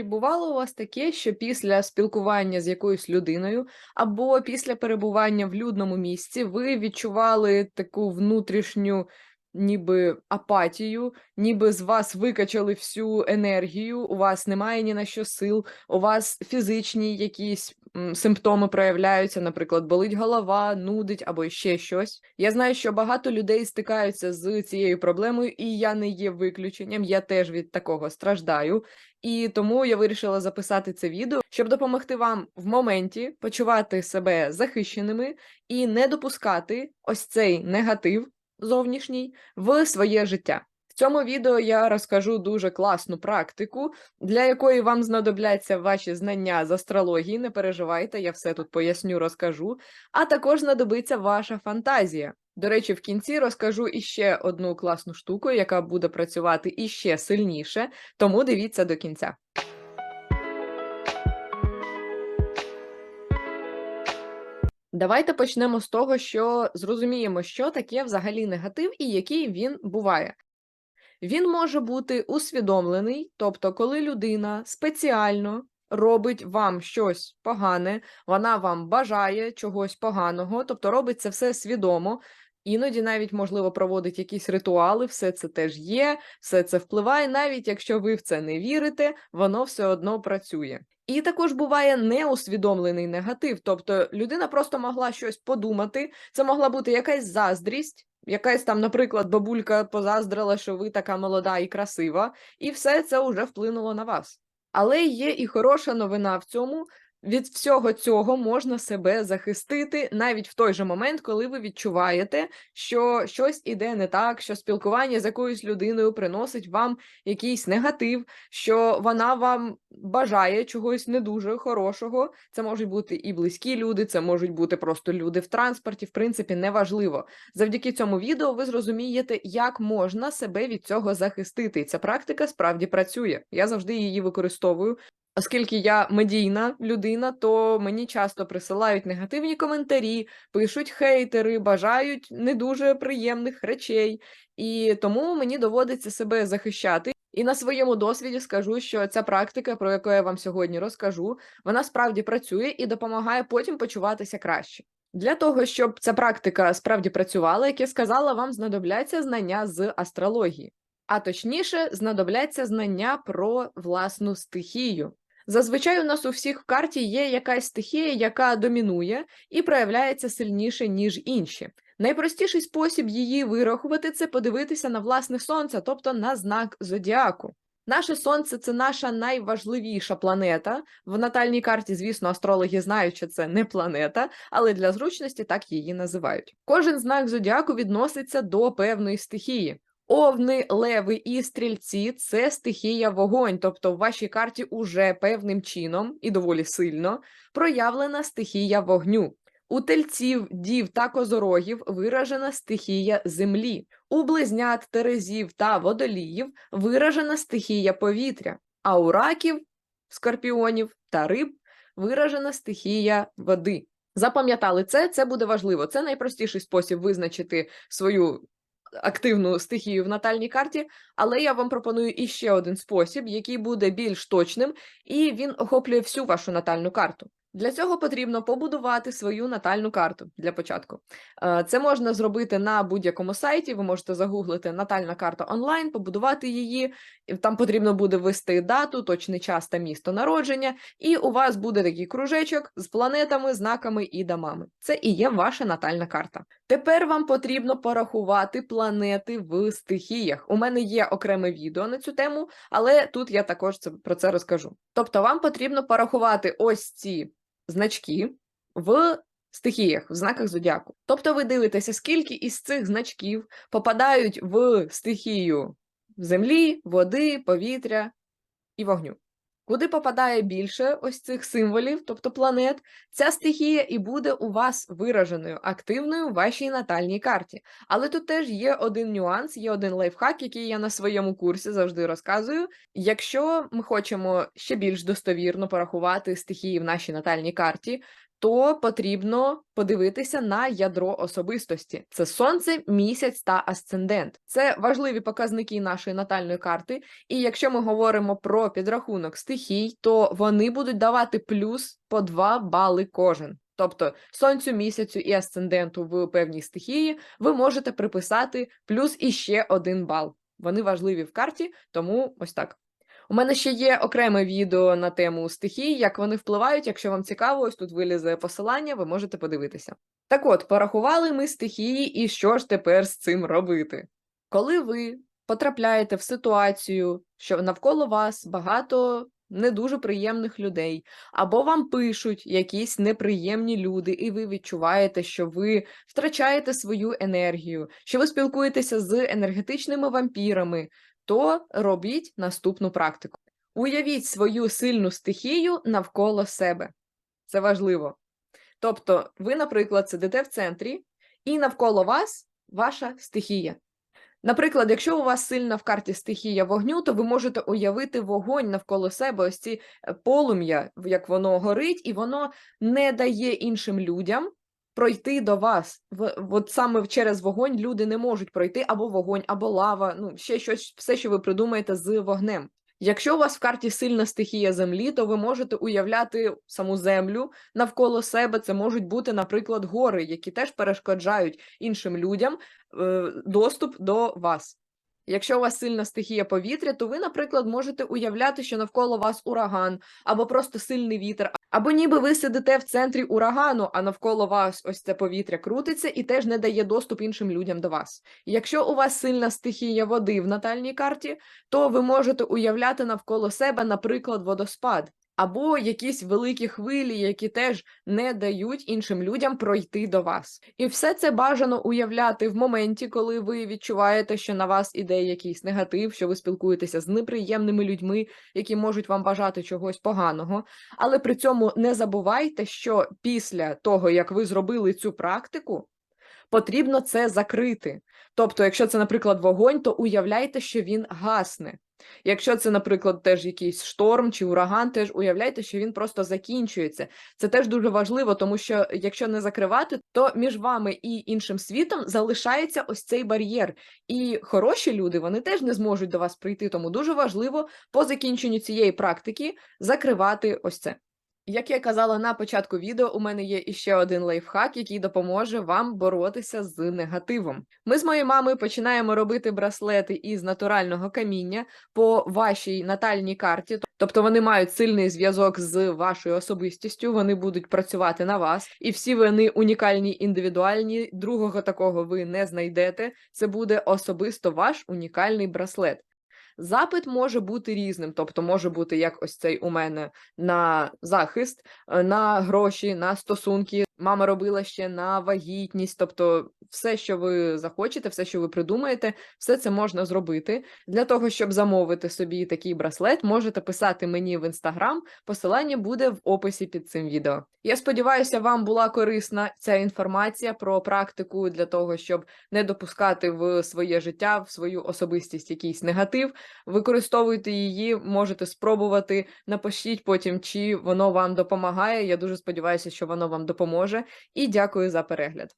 Чи бувало у вас таке, що після спілкування з якоюсь людиною або після перебування в людному місці ви відчували таку внутрішню ніби апатію, ніби з вас викачали всю енергію, у вас немає ні на що сил, у вас фізичні якісь симптоми проявляються, наприклад, болить голова, нудить або ще щось. Я знаю, що багато людей стикаються з цією проблемою, і я не є виключенням. Я теж від такого страждаю. І тому я вирішила записати це відео, щоб допомогти вам в моменті почувати себе захищеними і не допускати ось цей негатив зовнішній в своє життя. В цьому відео я розкажу дуже класну практику, для якої вам знадобляться ваші знання з астрології. Не переживайте, я все тут поясню, розкажу. А також знадобиться ваша фантазія. До речі, в кінці розкажу іще одну класну штуку, яка буде працювати іще сильніше, тому дивіться до кінця. Давайте почнемо з того, що зрозуміємо, що таке взагалі негатив і який він буває. Він може бути усвідомлений, тобто, коли людина спеціально робить вам щось погане, вона вам бажає чогось поганого, тобто робить це все свідомо. Іноді навіть можливо проводить якісь ритуали, все це теж є, все це впливає, навіть якщо ви в це не вірите, воно все одно працює. І також буває неусвідомлений негатив, тобто людина просто могла щось подумати, це могла бути якась заздрість, якась там, наприклад, бабулька позаздрила, що ви така молода і красива, і все це вже вплинуло на вас. Але є і хороша новина в цьому. Від всього цього можна себе захистити навіть в той же момент, коли ви відчуваєте, що щось іде не так, що спілкування з якоюсь людиною приносить вам якийсь негатив, що вона вам бажає чогось не дуже хорошого. Це можуть бути і близькі люди, це можуть бути просто люди в транспорті. В принципі, неважливо. Завдяки цьому відео ви зрозумієте, як можна себе від цього захистити. І ця практика справді працює. Я завжди її використовую. Оскільки я медійна людина, то мені часто присилають негативні коментарі, пишуть хейтери, бажають не дуже приємних речей, і тому мені доводиться себе захищати. І на своєму досвіді скажу, що ця практика, про яку я вам сьогодні розкажу, вона справді працює і допомагає потім почуватися краще. Для того, щоб ця практика справді працювала, як я сказала, вам знадобляться знання з астрології, а точніше, знадобляться знання про власну стихію. Зазвичай у нас у всіх в карті є якась стихія, яка домінує і проявляється сильніше, ніж інші. Найпростіший спосіб її вирахувати це подивитися на власне сонце, тобто на знак зодіаку. Наше сонце це наша найважливіша планета. В натальній карті, звісно, астрологи знають, що це не планета, але для зручності так її називають. Кожен знак зодіаку відноситься до певної стихії. Овни, леви і стрільці це стихія вогонь, тобто в вашій карті уже певним чином і доволі сильно проявлена стихія вогню. У тельців, дів та козорогів виражена стихія землі, у близнят, терезів та водоліїв виражена стихія повітря, а у раків, скорпіонів та риб виражена стихія води. Запам'ятали це, це буде важливо. Це найпростіший спосіб визначити свою активну стихію в натальній карті, але я вам пропоную іще один спосіб, який буде більш точним, і він охоплює всю вашу натальну карту. Для цього потрібно побудувати свою натальну карту для початку. Е, Це можна зробити на будь-якому сайті. Ви можете загуглити натальна карта онлайн, побудувати її. Там потрібно буде ввести дату, точний час та місто народження, і у вас буде такий кружечок з планетами, знаками і домами. Це і є ваша натальна карта. Тепер вам потрібно порахувати планети в стихіях. У мене є окреме відео на цю тему, але тут я також це, про це розкажу. Тобто, вам потрібно порахувати ось ці значки в стихіях, в знаках зодіаку. Тобто, ви дивитеся, скільки із цих значків попадають в стихію землі, води, повітря і вогню. Куди попадає більше ось цих символів, тобто планет, ця стихія і буде у вас вираженою, активною в вашій натальній карті. Але тут теж є один нюанс, є один лайфхак, який я на своєму курсі завжди розказую. Якщо ми хочемо ще більш достовірно порахувати стихії в нашій натальній карті, то потрібно подивитися на ядро особистості: це сонце, місяць та асцендент. Це важливі показники нашої натальної карти. І якщо ми говоримо про підрахунок стихій, то вони будуть давати плюс по 2 бали кожен. Тобто сонцю, місяцю і асценденту в певній стихії ви можете приписати плюс іще один бал. Вони важливі в карті, тому ось так. У мене ще є окреме відео на тему стихій, як вони впливають. Якщо вам цікаво, ось тут вилізе посилання, ви можете подивитися. Так от, порахували ми стихії, і що ж тепер з цим робити? Коли ви потрапляєте в ситуацію, що навколо вас багато не дуже приємних людей, або вам пишуть якісь неприємні люди, і ви відчуваєте, що ви втрачаєте свою енергію, що ви спілкуєтеся з енергетичними вампірами, то робіть наступну практику. Уявіть свою сильну стихію навколо себе. Це важливо. Тобто, ви, наприклад, сидите в центрі, і навколо вас ваша стихія. Наприклад, якщо у вас сильна в карті стихія вогню, то ви можете уявити вогонь навколо себе, ось ці е, полум'я, як воно горить, і воно не дає іншим людям пройти до вас. В, от саме через вогонь люди не можуть пройти або вогонь, або лава, ну ще щось, все, що ви придумаєте з вогнем. Якщо у вас в карті сильна стихія землі, то ви можете уявляти саму землю навколо себе. Це можуть бути, наприклад, гори, які теж перешкоджають іншим людям е, доступ до вас. Якщо у вас сильна стихія повітря, то ви, наприклад, можете уявляти, що навколо вас ураган, або просто сильний вітер, або ніби ви сидите в центрі урагану, а навколо вас ось це повітря крутиться і теж не дає доступ іншим людям до вас. Якщо у вас сильна стихія води в натальній карті, то ви можете уявляти навколо себе, наприклад, водоспад. Або якісь великі хвилі, які теж не дають іншим людям пройти до вас. І все це бажано уявляти в моменті, коли ви відчуваєте, що на вас іде якийсь негатив, що ви спілкуєтеся з неприємними людьми, які можуть вам бажати чогось поганого. Але при цьому не забувайте, що після того, як ви зробили цю практику, потрібно це закрити. Тобто, якщо це, наприклад, вогонь, то уявляйте, що він гасне. Якщо це, наприклад, теж якийсь шторм чи ураган, теж уявляйте, що він просто закінчується. Це теж дуже важливо, тому що якщо не закривати, то між вами і іншим світом залишається ось цей бар'єр. І хороші люди вони теж не зможуть до вас прийти. Тому дуже важливо по закінченню цієї практики закривати ось це. Як я казала на початку відео, у мене є іще один лайфхак, який допоможе вам боротися з негативом. Ми з моєю мамою починаємо робити браслети із натурального каміння по вашій натальній карті. Тобто вони мають сильний зв'язок з вашою особистістю, вони будуть працювати на вас, і всі вони унікальні, індивідуальні. Другого такого ви не знайдете. Це буде особисто ваш унікальний браслет. Запит може бути різним, тобто може бути як ось цей у мене на захист, е, на гроші, на стосунки. Мама робила ще на вагітність, тобто все, що ви захочете, все, що ви придумаєте, все це можна зробити. Для того, щоб замовити собі такий браслет, можете писати мені в інстаграм. Посилання буде в описі під цим відео. Я сподіваюся, вам була корисна ця інформація про практику для того, щоб не допускати в своє життя, в свою особистість якийсь негатив. Використовуйте її, можете спробувати. Напишіть потім, чи воно вам допомагає. Я дуже сподіваюся, що воно вам допоможе. І дякую за перегляд.